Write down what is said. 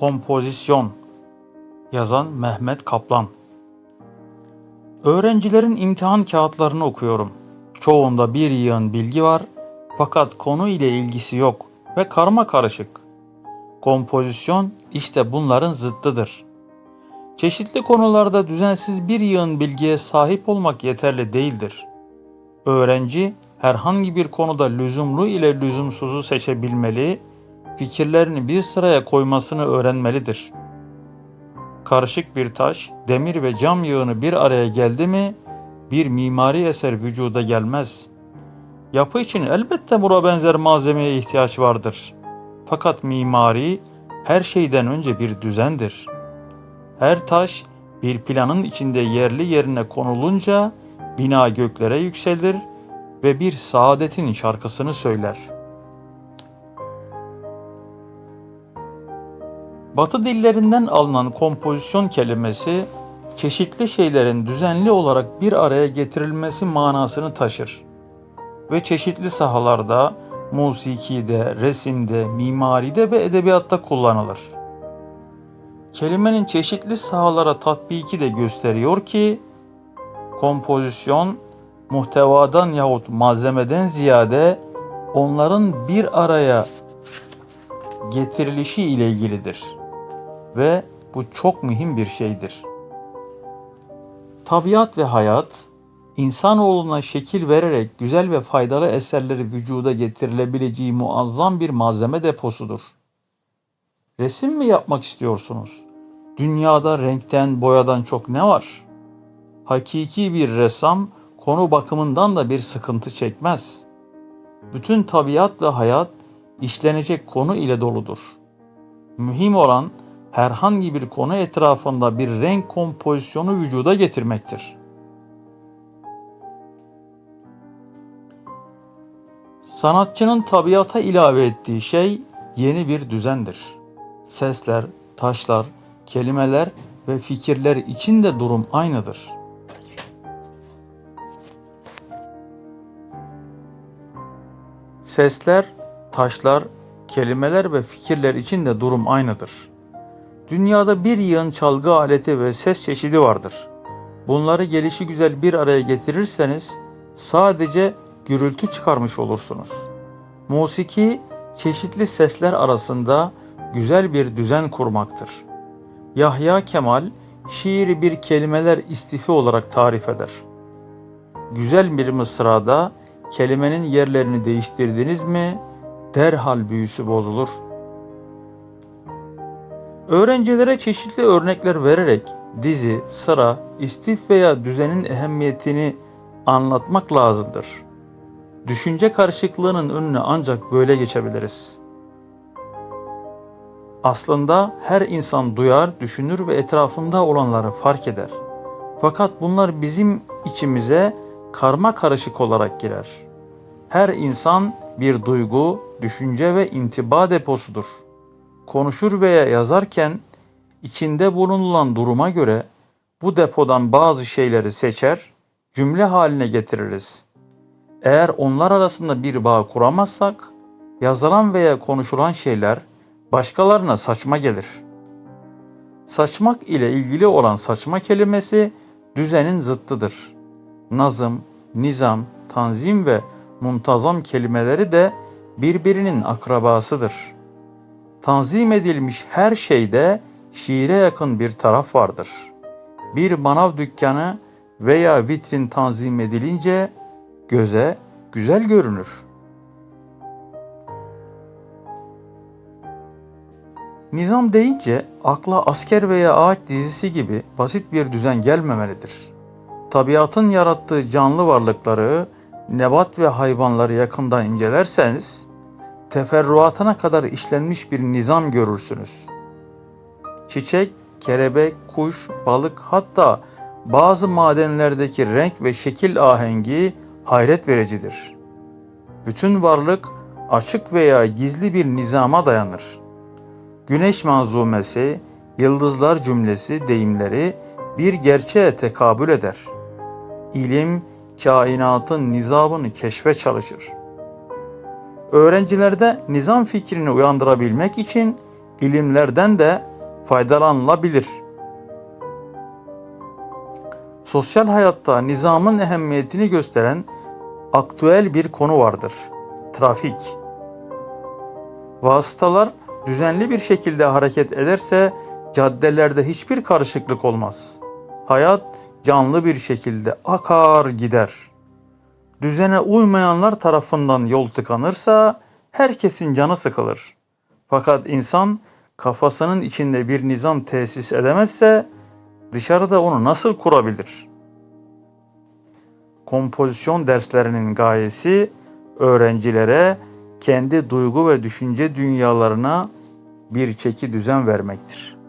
Kompozisyon Yazan Mehmet Kaplan Öğrencilerin imtihan kağıtlarını okuyorum. Çoğunda bir yığın bilgi var fakat konu ile ilgisi yok ve karma karışık. Kompozisyon işte bunların zıttıdır. Çeşitli konularda düzensiz bir yığın bilgiye sahip olmak yeterli değildir. Öğrenci herhangi bir konuda lüzumlu ile lüzumsuzu seçebilmeli, fikirlerini bir sıraya koymasını öğrenmelidir. Karışık bir taş, demir ve cam yığını bir araya geldi mi, bir mimari eser vücuda gelmez. Yapı için elbette buna benzer malzemeye ihtiyaç vardır. Fakat mimari her şeyden önce bir düzendir. Her taş bir planın içinde yerli yerine konulunca bina göklere yükselir ve bir saadetin şarkısını söyler. Batı dillerinden alınan kompozisyon kelimesi çeşitli şeylerin düzenli olarak bir araya getirilmesi manasını taşır ve çeşitli sahalarda musikide, resimde, mimaride ve edebiyatta kullanılır. Kelimenin çeşitli sahalara tatbiki de gösteriyor ki kompozisyon muhtevadan yahut malzemeden ziyade onların bir araya getirilişi ile ilgilidir ve bu çok mühim bir şeydir. Tabiat ve hayat insanoğluna şekil vererek güzel ve faydalı eserleri vücuda getirilebileceği muazzam bir malzeme deposudur. Resim mi yapmak istiyorsunuz? Dünyada renkten, boyadan çok ne var? Hakiki bir ressam konu bakımından da bir sıkıntı çekmez. Bütün tabiat ve hayat işlenecek konu ile doludur. Mühim olan herhangi bir konu etrafında bir renk kompozisyonu vücuda getirmektir. Sanatçının tabiata ilave ettiği şey yeni bir düzendir. Sesler, taşlar, kelimeler ve fikirler için de durum aynıdır. Sesler, taşlar, kelimeler ve fikirler için de durum aynıdır. Dünyada bir yığın çalgı aleti ve ses çeşidi vardır. Bunları gelişi güzel bir araya getirirseniz sadece gürültü çıkarmış olursunuz. Musiki çeşitli sesler arasında güzel bir düzen kurmaktır. Yahya Kemal şiiri bir kelimeler istifi olarak tarif eder. Güzel bir mısrada kelimenin yerlerini değiştirdiniz mi derhal büyüsü bozulur. Öğrencilere çeşitli örnekler vererek dizi, sıra, istif veya düzenin ehemmiyetini anlatmak lazımdır. Düşünce karışıklığının önüne ancak böyle geçebiliriz. Aslında her insan duyar, düşünür ve etrafında olanları fark eder. Fakat bunlar bizim içimize karma karışık olarak girer. Her insan bir duygu, düşünce ve intiba deposudur. Konuşur veya yazarken içinde bulunulan duruma göre bu depodan bazı şeyleri seçer, cümle haline getiririz. Eğer onlar arasında bir bağ kuramazsak, yazılan veya konuşulan şeyler başkalarına saçma gelir. Saçmak ile ilgili olan saçma kelimesi düzenin zıttıdır. Nazım, nizam, tanzim ve muntazam kelimeleri de birbirinin akrabasıdır. Tanzim edilmiş her şeyde şiire yakın bir taraf vardır. Bir manav dükkanı veya vitrin tanzim edilince göze güzel görünür. Nizam deyince akla asker veya ağaç dizisi gibi basit bir düzen gelmemelidir. Tabiatın yarattığı canlı varlıkları, nebat ve hayvanları yakından incelerseniz teferruatına kadar işlenmiş bir nizam görürsünüz. Çiçek, kelebek, kuş, balık hatta bazı madenlerdeki renk ve şekil ahengi hayret vericidir. Bütün varlık açık veya gizli bir nizama dayanır. Güneş manzumesi, yıldızlar cümlesi deyimleri bir gerçeğe tekabül eder. İlim, kainatın nizamını keşfe çalışır. Öğrencilerde nizam fikrini uyandırabilmek için ilimlerden de faydalanılabilir. Sosyal hayatta nizamın ehemmiyetini gösteren aktüel bir konu vardır. Trafik. Vasıtalar düzenli bir şekilde hareket ederse caddelerde hiçbir karışıklık olmaz. Hayat canlı bir şekilde akar gider. Düzene uymayanlar tarafından yol tıkanırsa herkesin canı sıkılır. Fakat insan kafasının içinde bir nizam tesis edemezse dışarıda onu nasıl kurabilir? Kompozisyon derslerinin gayesi öğrencilere kendi duygu ve düşünce dünyalarına bir çeki düzen vermektir.